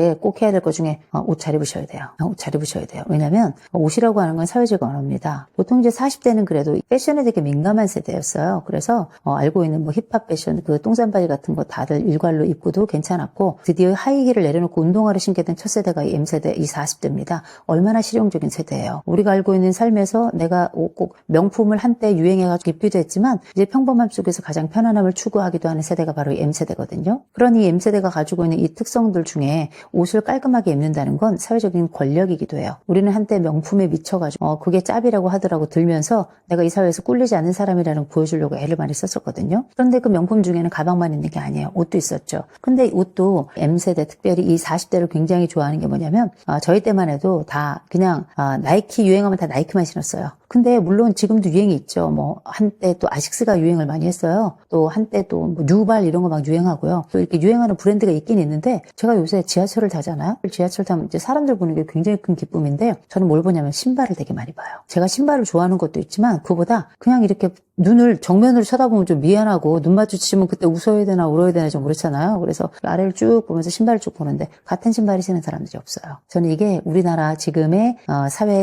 예, 꼭 해야 될 것 중에 어, 옷잘 입으셔야 돼요. 어, 옷잘 입으셔야 돼요. 왜냐면 옷이라고 하는 건 사회적 언어입니다. 보통 이제 40대는 그래도 패션에 되게 민감한 세대였어요. 그래서 어, 알고 있는 뭐 힙합 패션, 그 똥산 바지 같은 거 다들 일괄로 입고도 괜찮았고 드디어 하이힐을 내려놓고 운동화를 신게 된 첫 세대가 이 M세대, 이 40대입니다. 얼마나 실용적인 세대예요. 우리가 알고 있는 삶에서 내가 꼭 명품을 한때 유행해가지고 입기도 했지만 이제 평범함 속에서 가장 편안함을 추구하기도 하는 세대가 바로 이 M세대거든요. 그러니 M세대가 가지고 있는 이 특성들 중에 옷을 깔끔하게 입는다는 건 사회적인 권력이기도 해요. 우리는 한때 명품에 미쳐가지고 어, 그게 짭이라고 하더라고 들면서 내가 이 사회에서 꿀리지 않는 사람이라는 걸 보여주려고 애를 많이 썼었거든요. 그런데 그 명품 중에는 가방만 있는 게 아니에요. 옷도 있었죠. 근데 이 옷도 M세대 특별히 이 40대를 굉장히 좋아하는 게 뭐냐면 아, 저희 때만 해도 다 그냥 아, 나이키 유행하면 다 나이키만 신었어요. 근데 물론 지금도 유행이 있죠. 뭐 한때 또 아식스가 유행을 많이 했어요. 또 한때 또 뭐 뉴발 이런 거 막 유행하고요. 또 이렇게 유행하는 브랜드가 있긴 있는데 제가 요새 지하철을 타잖아요. 지하철 타면 이제 사람들 보는 게 굉장히 큰 기쁨인데요. 저는 뭘 보냐면 신발을 되게 많이 봐요. 제가 신발을 좋아하는 것도 있지만 그보다 그냥 이렇게 눈을 정면으로 쳐다보면 좀 미안하고 눈 마주치면 그때 웃어야 되나 울어야 되나 좀 그렇잖아요. 그래서 아래를 쭉 보면서 신발을 쭉 보는데 같은 신발을 신는 사람들이 없어요. 저는 이게 우리나라 지금의 어, 사회